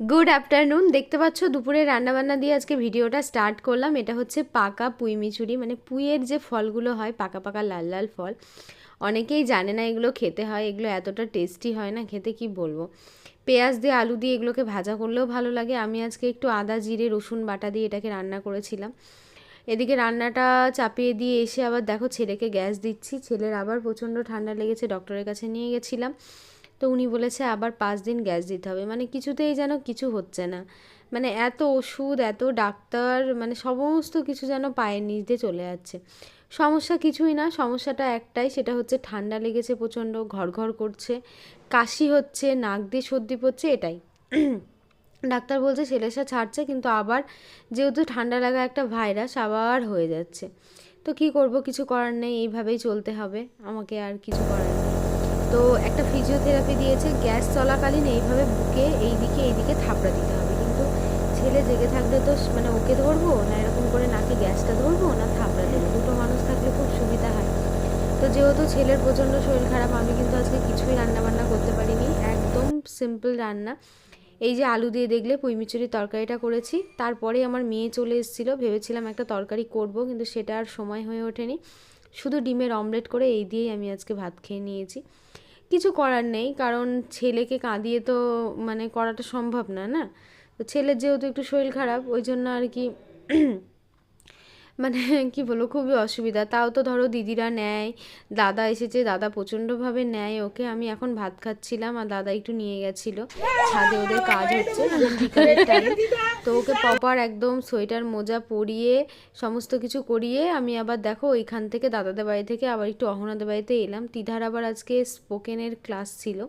Good afternoon দেখতে পাচ্ছ দুপুরে রান্নাবান্না দিয়ে আজকে ভিডিওটা স্টার্ট করলাম। এটা হচ্ছে পাকা পুঁই মিচুরি মানে পুঁইয়ের যে ফলগুলো হয়, পাকা পাকা লাল লাল ফল, অনেকেই জানে না এগুলো খেতে হয়, এগুলো এতটা টেস্টি হয় না, খেতে কি বলব? পেঁয়াজ দিয়ে আলু দিয়ে এগুলোকে ভাজা করলেও ভালো লাগে। আমি আজকে একটু আদা, জিরে, রসুন বাটা দিয়ে এটাকে রান্না করেছিলাম। এদিকে রান্নাটা চাপিয়ে দিয়ে এসে আবার দেখো ছেলেকে গ্যাস দিচ্ছি। ছেলের আবার প্রচণ্ড ঠান্ডা লেগেছে ডক্টরের কাছে নিয়ে গেছিলাম। তো উনি বলেছে, আবার পাঁচ দিন গ্যাস দিতে হবে। মানে কিছুতেই যেন কিছু হচ্ছে না। মানে এত ওষুধ, এত ডাক্তার মানে সমস্ত কিছু যেন পায়ের নিচ দিয়ে চলে যাচ্ছে। সমস্যা কিছুই না, সমস্যাটা একটাই, সেটা হচ্ছে ঠান্ডা লেগেছে প্রচণ্ড, ঘর ঘর করছে, কাশি হচ্ছে, নাক দিয়ে সর্দি পড়ছে, এটাই। ডাক্তার বলছে সেলেসা ছাড়ছে, কিন্তু আবার যেহেতু ঠান্ডা লাগা একটা ভাইরাস, আবার হয়ে যাচ্ছে। তো কি করব? কিছু করার নেই, এইভাবেই চলতে হবে। আমাকে আর কিছু করার নেই। তো একটা ফিজিওথেরাপি দিয়েছে, গ্যাস চলাকালীন এইভাবে বুকে এইদিকে এইদিকে থাপড়া দিতে হবে। কিন্তু ছেলে জেগে থাকলে তো মানে ওকে ধরবো? না এরকম করে নাকি গ্যাসটা ধরবো? না থাপড়া দেবো? দুটো মানুষ থাকলে খুব সুবিধা হয়। তো যেহেতু ছেলের প্রচণ্ড শরীর খারাপ, আমি কিন্তু আজকে কিছুই রান্না বান্না করতে পারিনি। একদম সিম্পল রান্না। এই যে আলু দিয়ে দেখলে পুঁইমিচুরির তরকারিটা করেছি। তারপরে আমার মেয়ে চলে এসেছিল, ভেবেছিলাম একটা তরকারি করব, কিন্তু সেটা আর সময় হয়ে ওঠেনি। শুধু ডিমের অমলেট করে এই দিয়েই আমি আজকে ভাত খেয়ে নিয়েছি। কিছু করার নেই, কারণ ছেলেকে কাঁদিয়ে তো মানে করাটা সম্ভব না না? তো ছেলের যেহেতু একটু শরীর খারাপ, ওই জন্য আর কি মানে কি বলব, খুবই অসুবিধা। তাও তো ধরো দিদিরা নেয়, দাদা এসেছে, দাদা প্রচণ্ডভাবে নেয় ওকে। আমি এখন ভাত খাচ্ছিলাম আর দাদা একটু নিয়ে গেছিল। ছাদে ওদের কাজ হচ্ছে মানে তো ওকে প্রপার একদম সোয়েটার, মোজা পরিয়ে, সমস্ত কিছু করিয়ে আমি আবার দেখো ওইখান থেকে দাদাদের বাড়ি থেকে আবার একটু অহনাদের বাড়িতে এলাম। তিধার আবার আজকে স্পোকেনের ক্লাস ছিল।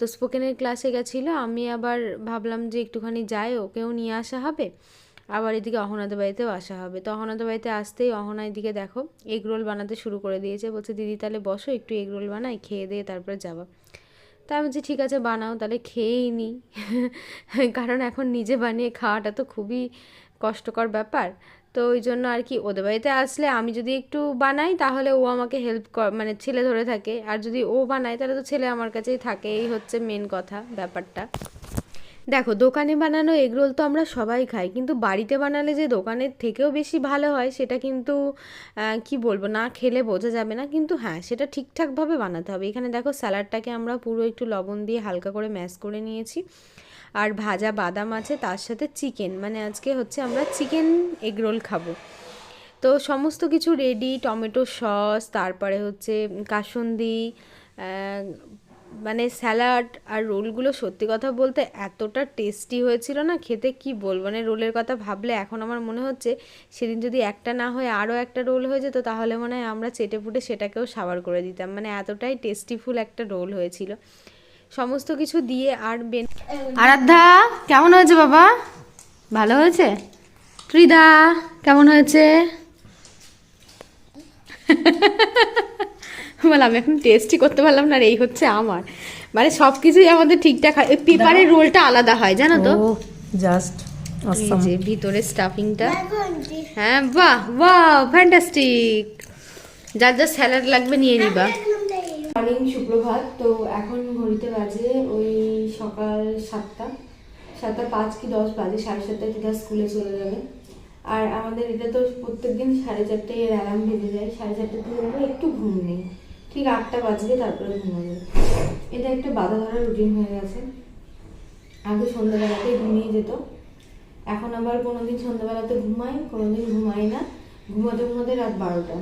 তো স্পোকেনের ক্লাসে গেছিল, আমি আবার ভাবলাম যে একটুখানি যাই, ওকেও নিয়ে আসা হবে। আবার এদিকে অহনাদের বাড়িতেও আসা হবে। তো অহনাদের বাড়িতে আসতেই অহনা এদিকে দেখো এগ রোল বানাতে শুরু করে দিয়েছে। বলছে, দিদি, তাহলে বসো, একটু এগ রোল বানাই, খেয়ে দিয়ে তারপরে যাব। তাই আমি বলছি, ঠিক আছে, বানাও, তাহলে খেয়েই নিই কারণ এখন নিজে বানিয়ে খাওয়াটা তো খুবই কষ্টকর ব্যাপার। তো ওই জন্য আর কি, ওদের বাড়িতে আসলে আমি যদি একটু বানাই, তাহলে ও আমাকে হেল্প মানে ছেলে ধরে থাকে। আর যদি ও বানায়, তাহলে তো ছেলে আমার কাছেই থাকে। এই হচ্ছে মেন কথা, ব্যাপারটা। দেখো, দোকানে বানানো এগরোল তো আমরা সবাই খাই, কিন্তু বাড়িতে বানালে যে দোকানের থেকেও বেশি ভালো হয়, সেটা কিন্তু কি বলব, না খেলে বোঝা যাবে না, কিন্তু হ্যাঁ সেটা ঠিকঠাকভাবে বানাতে হবে। এখানে দেখো স্যালাডটাকে আমরা পুরো একটু লবণ দিয়ে হালকা করে ম্যাশ করে নিয়েছি। আর ভাজা বাদাম আছে, তার সাথে চিকেন মানে আজকে হচ্ছে আমরা চিকেন এগরোল খাব। তো সমস্ত কিছু রেডি, টমেটো সস, তারপরে হচ্ছে কাসুন্দি মানে স্যালাড আর রোলগুলো সত্যি কথা বলতে এতটা টেস্টি হয়েছিল না? খেতে কি বলব? মানে রোলের কথা ভাবলে এখন আমার মনে হচ্ছে সেদিন যদি একটা না হয়ে আরও একটা রোল হয়ে যেত, তাহলে মনে হয় আমরা চেটে ফুটে সেটাকেও সাবার করে দিতাম। মানে এতটাই টেস্টিফুল একটা রোল হয়েছিল। সমস্ত কিছু দিয়ে আর বেন আরাধ্যা, কেমন হয়েছে বাবা? ভালো হয়েছে? ত্রিদা, কেমন হয়েছে? বলে আমি এখন টেস্টই করতে পারলাম না আর এই হচ্ছে আমার। মানে সব কিছুই আমাদের ঠিকঠাক হয়। পেপারের রোলটা আলাদা হয় জানো তো? জাস্ট যে ভিতরে স্টাফিংটা হ্যাঁ বাহ বাহ ফ্যান্টাস্টিক যার যা স্যালাড লাগবে নিয়ে নিবা। মর্নিং সুপ্রভাত। তো এখন ঘড়িতে বাজে ওই সকাল সাতটা। সাতটা পাঁচ কি দশ বাজে সাড়ে সাতটায় দিদা স্কুলে চলে যাবে। আর আমাদের এটা তো প্রত্যেকদিন সাড়ে চারটায় অ্যালার্ম বেজে যায়। সাড়ে চারটার থেকে একটু ঘুম নেই। ঠিক আটটা বাজবে তারপরে ঘুমাবে এটা একটা বাধা ধরা রুটিন হয়ে গেছে। আগে সন্ধ্যাবেলাতেই ঘুমিয়ে যেত। এখন আবার কোনোদিন সন্ধ্যাবেলাতে ঘুমাই, কোনোদিন ঘুমাই না। ঘুমাতে ঘুমাতে রাত বারোটা।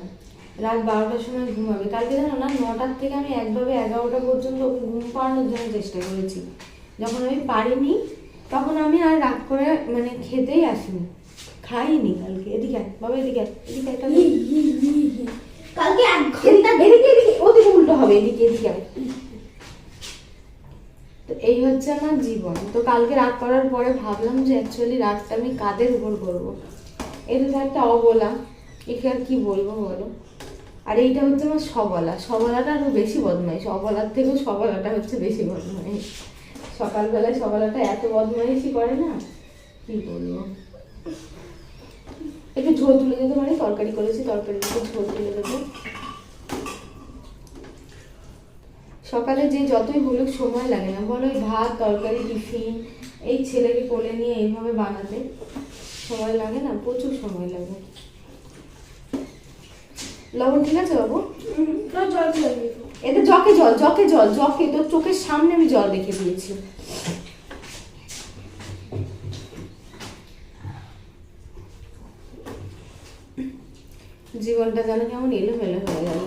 রাত বারোটার সময় ঘুমাবে। কালকে জানো না, নটার থেকে আমি একভাবে এগারোটা পর্যন্ত ওকে ঘুম পাড়ানোর জন্য চেষ্টা করেছি। যখন আমি পারিনি, তখন আমি আর রাত করে মানে খেতেই আসিনি। খাইনি কালকে। এদিকে বাবা এদিকে এদিকে তাহলে। কালকে এক ঘণ্টা এদিকে উল্টো হবে, এদিকে এদিকে তো এই হচ্ছে আমার জীবন। তো কালকে রাত করার পরে ভাবলাম যে অ্যাকচুয়ালি রাতটা আমি কাদের উপর করব? এটা তো একটা অবলা, একে আর কি বলব বলো? আর এইটা হচ্ছে আমার সবলা। সবলাটা আরও বেশি বদমাইশ। অবলার থেকেও সবলাটা হচ্ছে বেশি বদমাইশ। সকালবেলায় সবলাটা এত বদমাইশই করে না, কি বলব? একটু ঝোল তুলে দিতে পারি? তরকারি করেছি তরকারির উপর ঝোল তুলে দেবো। সকালে যে যতই বলুক সময় লাগে না বলো ভাত তরকারি টিফিন এই ছেলেকে কোলে নিয়ে এইভাবে বানাতে সময় লাগে না প্রচুর সময় লাগে। লবণ ঠিক আছে বাবু? এতে জকে জল জকে জল জকে তোর চোখের সামনে আমি জল রেখে দিয়েছি। জীবনটা যেন কেমন এলোমেলো হয়ে গেল।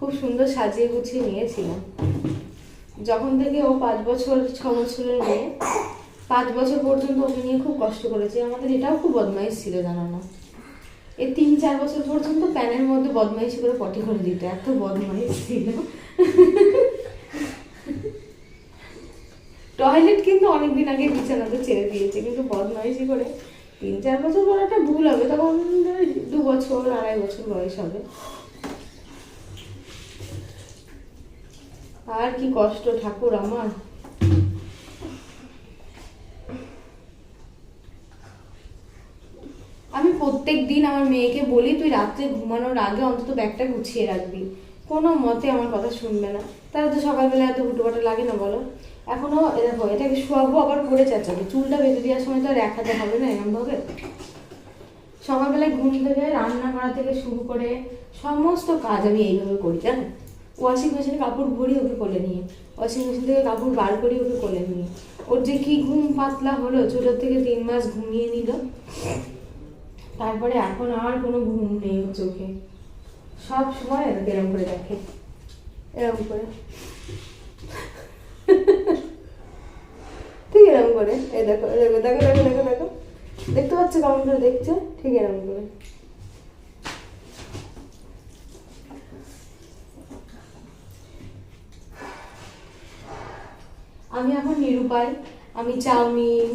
খুব সুন্দর সাজিয়ে গুছিয়ে নিয়েছিলাম। যখন থেকে ও পাঁচ বছর, ছ বছরের মেয়ে, পাঁচ বছর পর্যন্ত ওকে নিয়ে খুব কষ্ট করেছি। আমাদের এটাও খুব বদমাইশ ছিল, জানো না? এই তিন, চার বছর পর্যন্ত প্যানের মধ্যে বদমাইশি করে পটি করে দিত, এত বদমাইশ ছিল। টয়লেট কিন্তু অনেকদিন আগে বিছানাতে ছেড়ে দিয়েছে, কিন্তু বদমাইশি করে তিন, চার বছর পর একটা ভুল হবে, তখন দু বছর, আড়াই বছর বয়স হবে। আর কি কষ্ট, ঠাকুর আমার। আমি প্রত্যেক দিন আমার মেয়েকে বলি, তুই রাত্রে ঘুমানোর আগে অন্তত ব্যাগটা গুছিয়ে রাখবি। কোনো মতে আমার কথা শুনবে না। তারা তো সকালবেলা এত হুটোপাটা লাগে না বলো? এখনও এ দেখো, এটাকে শোয়াবো, আবার পরে চাচাবে। চুলটা বেঁধে দেওয়ার সময় তো আর এক দেখাতে হবে না, এরমভাবে? সকালবেলায় ঘুম থেকে রান্না করা থেকে শুরু করে সমস্ত কাজ আমি এইভাবে করি, জানো? ওয়াশিং মেশিনে কাপড় ভরি ওকে কোলে নিয়ে, ওয়াশিং মেশিন থেকে কাপড় বার করি ওকে কোলে নিয়ে। ওর যে কি ঘুম পাতলা হলো, ছোটোর থেকে তিন মাস ঘুমিয়ে নিল। তারপরে এখন আর কোনো ঘুম নেই ওর চোখে। সব সময় এরকম এরকম করে দেখে। এরকম করে। ঠিক এরকম করে। দেখো দেখো দেখো দেখো দেখো দেখো। দেখতে পাচ্ছ কেমন করে দেখছে? ঠিক এরকম করে। আমি এখন নিরুপায়, আমি চাউমিন,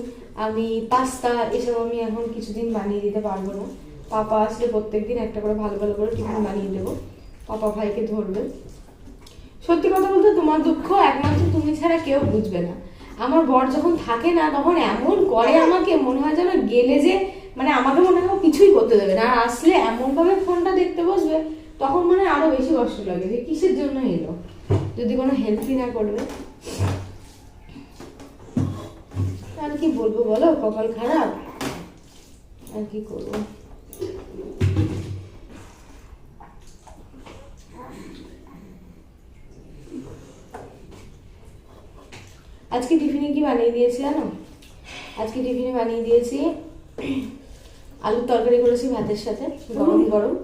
আমি পাস্তা, এসব আমি এখন কিছুদিন বানিয়ে দিতে পারব না। পাপা আসলে প্রত্যেকদিন একটা করে ভালো ভালো করে টিফিন বানিয়ে দেবো। পাপা ভাইকে ধরবে। সত্যি কথা বলতে তোমার দুঃখ একমাত্র তুমি ছাড়া কেউ বুঝবে না। আমার বর যখন থাকে না, তখন এমন করে আমাকে, মনে হয় যেন গেলে যে মানে আমাকে মনে হয় কিছুই করতে দেবে না। আর আসলে এমনভাবে ফোনটা দেখতে বসবে, তখন মানে আরও বেশি কষ্ট লাগে যে কিসের জন্য এলো। যদি কোনো হেল্পই না করবে। কি বলব বলো? কপাল খারাপ? আর কি করব? আজকে টিফিনে কি বানিয়ে দিয়েছি জানো? আজকে টিফিনে বানিয়ে দিয়েছি আলুর তরকারি করেছি ভাতের সাথে গরম গরম।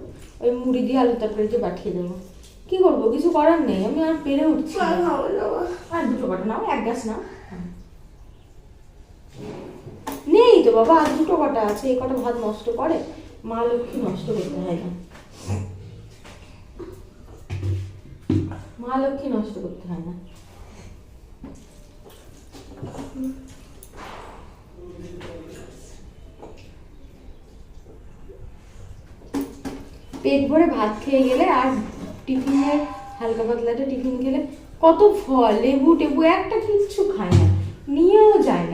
ওই মুড়ি দিয়ে আলুর তরকারিতে পাঠিয়ে দেবো। কি করব? কিছু করার নেই আমি আর পেরে উঠছি আর দুটো কটা নাও এক গ্যাস নাও। তো বাবা, আর দুটো কটা আছে এই কটা ভাত নষ্ট করে, মা লক্ষ্মী নষ্ট করতে হয় না। মা লক্ষ্মী নষ্ট করতে হয় না। পেট ভরে ভাত খেয়ে গেলে আর টিফিনের হালকা পাতলাটা টিফিন খেলে, কত ফল, লেবু টেবু একটা কিচ্ছু খায় না, নিয়েও যায়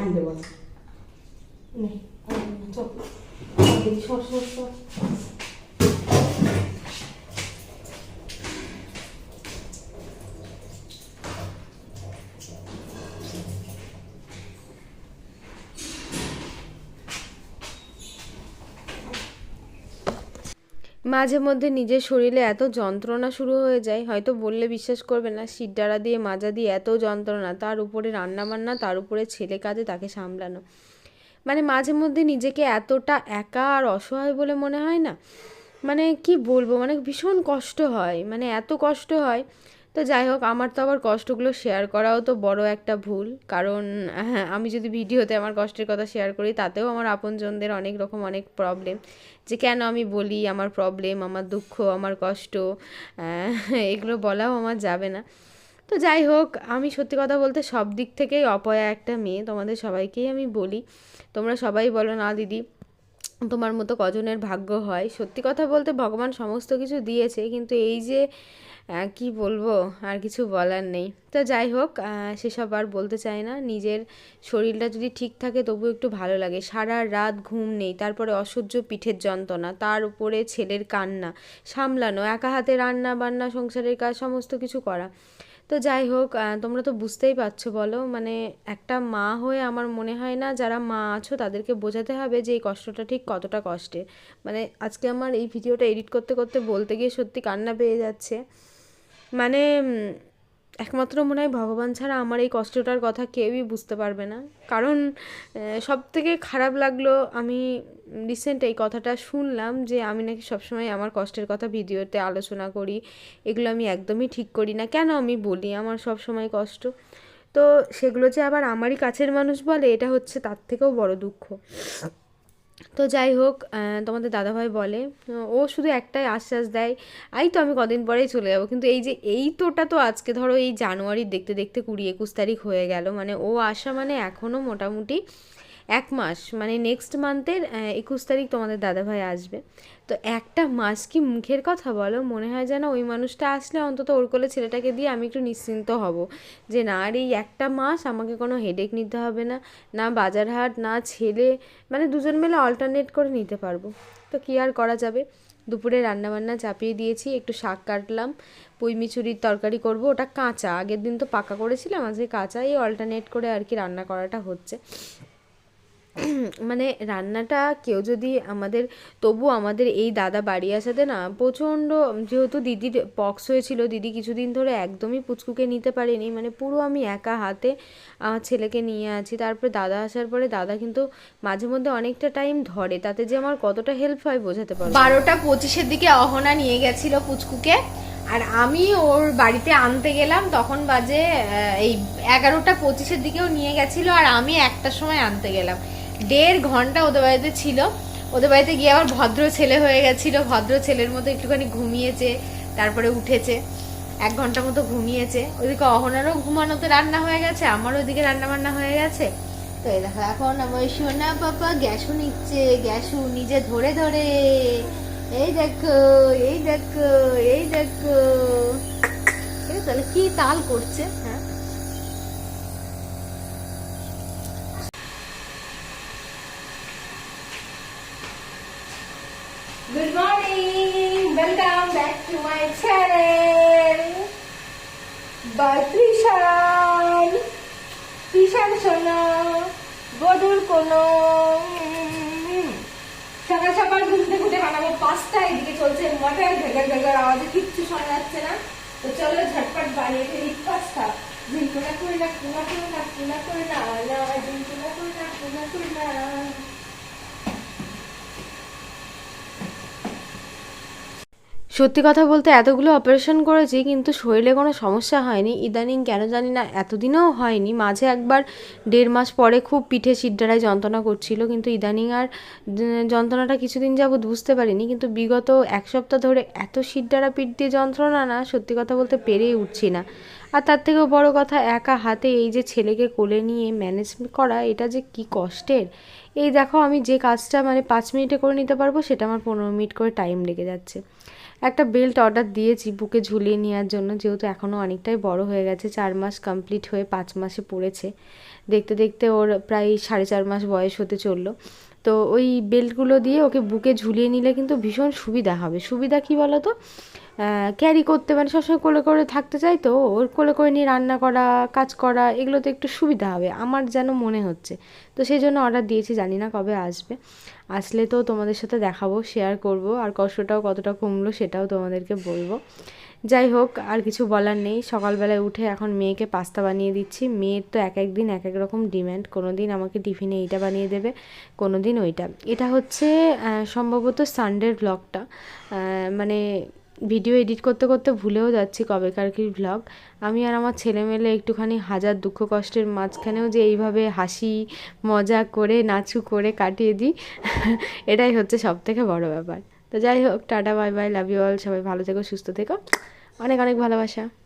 আনতে বল সব সব বলো, চল। আর দেখি, সর, সর, সর। মাঝে মধ্যে নিজের শরীরে এত যন্ত্রণা শুরু হয়ে যায়, হয়তো বললে বিশ্বাস করবে না শিরডাড়া দিয়ে, মাজা দিয়ে এত যন্ত্রণা, তার উপরে রান্নাবান্না, তার উপরে ছেলে কাজে তাকে সামলানো। মানে মাঝে মধ্যে নিজেকে এতটা একা আর অসহায় বলে মনে হয় না? মানে কি বলব? মানে ভীষণ কষ্ট হয় মানে এত কষ্ট হয় তো যাই হোক, আমার তো আবার কষ্টগুলো শেয়ার করাও তো বড় একটা ভুল। কারণ হ্যাঁ আমি যদি ভিডিওতে আমার কষ্টের কথা শেয়ার করি, তাতেও আমার আপনজনদের অনেক রকম অনেক প্রবলেম যে কেন আমি বলি আমার প্রবলেম আমার দুঃখ, আমার কষ্ট এগুলো বলাও আমার যাবে না। তো যাই হোক, আমি সত্যি কথা বলতে সব দিক থেকেই অপয়া একটা মেয়ে। তোমাদের সবাইকেই আমি বলি। তোমরা সবাই বলো না, দিদি। তোমার মতো কজনের ভাগ্য হয়। সত্যি কথা বলতে ভগবান সমস্ত কিছু দিয়েছে, কিন্তু এই যে কি বলব, আর কিছু বলার নেই। তো যাই হোক সেসব আর বলতে চাই না। নিজের শরীরটা যদি ঠিক থাকে তবু একটু ভালো লাগে। সারা রাত ঘুম নেই, তারপরে অসহ্য পিঠের যন্ত্রণা, তার উপরে ছেলের কান্না, সামলানো, একা হাতে রান্না বান্না সংসারের কাজ, সমস্ত কিছু করা। তো যাই হোক তোমরা তো বুঝতেই পারছ বলো মানে একটা মা হয়ে আমার মনে হয় না যারা মা আছো তাদেরকে বোঝাতে হবে যে এই কষ্টটা ঠিক কতটা কষ্টে। মানে আজকে আমার এই ভিডিওটা এডিট করতে করতে বলতে গিয়ে সত্যি কান্না পেয়ে যাচ্ছে। মানে একমাত্র মনে হয় ভগবান ছাড়া আমার এই কষ্টটার কথা কেউই বুঝতে পারবে না। কারণ সব থেকে খারাপ লাগল আমি রিসেন্ট এই কথাটা শুনলাম যে আমি নাকি সবসময় আমার কষ্টের কথা ভিডিওতে আলোচনা করি, এগুলো আমি একদমই ঠিক করি না। কেন আমি বলি? আমার সব সময় কষ্ট। তো সেগুলো যে আবার আমারই কাছের মানুষ বলে, এটা হচ্ছে তার থেকেও বড় দুঃখ। তো যাই হোক তোমাদের দাদাভাই বলে, ও শুধু একটাই আশ্বাস দেয় এই তো আমি কদিন পরেই চলে যাব। কিন্তু এই যে এই তোটা তো আজকে, ধরো এই জানুয়ারির দেখতে দেখতে কুড়ি একুশ তারিখ হয়ে গেল মানে ও আসা মানে এখনও মোটামুটি এক মাস মানে নেক্সট মান্থের একুশ তারিখ তোমাদের দাদাভাই আসবে। তো একটা মাস কি মুখের কথা বলো? মনে হয় যেন ওই মানুষটা আসলে অন্তত ওর কোলে ছেলেটাকে দিয়ে আমি একটু নিশ্চিন্ত হব যে না, আর এই একটা মাস আমাকে কোনো হেডেক নিতে হবে না না বাজার হাট, না ছেলে মানে দুজন মিলে অল্টারনেট করে নিতে পারব। তো কী আর করা যাবে? দুপুরে রান্নাবান্না চাপিয়ে দিয়েছি, একটু শাক কাটলাম, পুঁই মিচুরির তরকারি করব, ওটা কাঁচা। আগের দিন তো পাকা করেছিলাম, আজকে কাঁচা, এই অল্টারনেট করে আর কি রান্না করাটা হচ্ছে। মানে রান্নাটা কেউ যদি আমাদের, তবু আমাদের এই দাদা বাড়ি আসাতে না প্রচণ্ড, যেহেতু দিদির পক্স হয়েছিল, দিদি কিছুদিন ধরে একদমই পুচকুকে নিতে পারেনি মানে পুরো আমি একা হাতে আমার ছেলেকে নিয়ে আছি, তারপরে দাদা আসার পরে দাদা কিন্তু মাঝে মধ্যে অনেকটা টাইম ধরে, তাতে যে আমার কতটা হেল্প হয় বোঝাতে পারব বারোটা পঁচিশের দিকে অহনা নিয়ে গেছিল পুচকুকে, আর আমি ওর বাড়িতে আনতে গেলাম, তখন বাজে এই এগারোটা পঁচিশের দিকেও নিয়ে গেছিল, আর আমি একটার সময় আনতে গেলাম। দেড় ঘণ্টা ওদের বাড়িতে ছিল। ওদের বাড়িতে গিয়ে আবার ভদ্র ছেলে হয়ে গেছিল। ভদ্র ছেলের মতো একটুখানি ঘুমিয়েছে, তারপরে উঠেছে। এক ঘণ্টা মতো ঘুমিয়েছে। ওইদিকে অহনারও ঘুমানোতে রান্না হয়ে গেছে, আমারও ওদিকে রান্না বান্না হয়ে গেছে। তো এই দেখো, এখন আমার সোনা পাপা গ্যাসও নিচ্ছে, গ্যাসও নিজে ধরে ধরে। এই দেখো এই দেখো এই দেখো। তাহলে কি তাল করছে হ্যাঁ? Good morning welcome back to my channel by Trishan Trishan শোনো বদুল কোনো সকাল সকাল ঘুম থেকে উঠে বানাবো পাঁচটা এদিকে চলছে মটর ভেগার ভেগার আওয়াজে কিচ্ছু শোনা যাচ্ছে না। তো চলো ঝটপট বানিয়ে ফেলি পাস্তা। ঝিঙ্কুনা করে না কুনা করে না কুনা করে না না ঝিঙ্কুনা করে না কুনা করে না সত্যি কথা বলতে এতগুলো অপারেশন করেছি, কিন্তু শরীরে কোনো সমস্যা হয়নি। ইদানিং কেন জানি না, এতদিনেও হয়নি। মাঝে একবার দেড় মাস পরে খুব পিঠে সিড্ডারায় যন্ত্রণা করছিল, কিন্তু ইদানিং আর যন্ত্রণাটা কিছুদিন যাবৎ বুঝতে পারিনি। কিন্তু বিগত এক সপ্তাহ ধরে এত সিড্ডারা পিঠ দিয়ে যন্ত্রণা না, সত্যি কথা বলতে পেরেই উঠছি না। আর তার থেকেও বড় কথা, একা হাতে এই যে ছেলেকে কোলে নিয়ে ম্যানেজ করা, এটা যে কি কষ্টের? এই দেখো, আমি যে কাজটা মানে পাঁচ মিনিটে করে নিতে পারব, সেটা আমার পনেরো মিনিট করে টাইম লেগে যাচ্ছে। একটা বেল্ট অর্ডার দিয়েছি বুকে ঝুলিয়ে নেওয়ার জন্য, যেহেতু এখনও অনেকটাই বড় হয়ে গেছে, চার মাস কমপ্লিট হয়ে পাঁচ মাসে পড়েছে। দেখতে দেখতে ওর প্রায় সাড়ে চার মাস বয়স হতে চলল। তো ওই বেল্টগুলো দিয়ে ওকে বুকে ঝুলিয়ে নিলে কিন্তু ভীষণ সুবিধা হবে। সুবিধা কি বলো তো ক্যারি করতে মানে সবসময় কোলে করে থাকতে চাই তো, ওর কোলে করে নিয়ে রান্না করা, কাজ করা, এগুলোতে একটু সুবিধা হবে, আমার যেন মনে হচ্ছে। তো সেই জন্য অর্ডার দিয়েছি, জানি না কবে আসবে। আসলে তো তোমাদের সাথে দেখাবো শেয়ার করব, আর কষ্টটাও কতটা কমলো সেটাও তোমাদেরকে বলব। যাই হোক, আর কিছু বলার নেই। সকালবেলায় উঠে এখন মেয়েকে পাস্তা বানিয়ে দিচ্ছি। মেয়ের তো এক এক দিন এক এক রকম ডিম্যান্ড কোনো দিন আমাকে টিফিনে এইটা বানিয়ে দেবে কোনো দিন ওইটা। এটা হচ্ছে সম্ভবত সানডের ব্লগটা মানে ভিডিও এডিট করতে করতে ভুলেও যাচ্ছি কবেকার কি ভ্লগ আমি আর আমার ছেলে মেলে একটুখানি হাজার দুঃখ কষ্টের মাঝখানেও যে এইভাবে হাসি, মজা করে, নাচু করে কাটিয়ে দিই, এটাই হচ্ছে সব থেকে বড় ব্যাপার। তো যাই হোক, tata, bye bye love you all সবাই ভালো থেকো, সুস্থ থেকো। অনেক অনেক ভালোবাসা।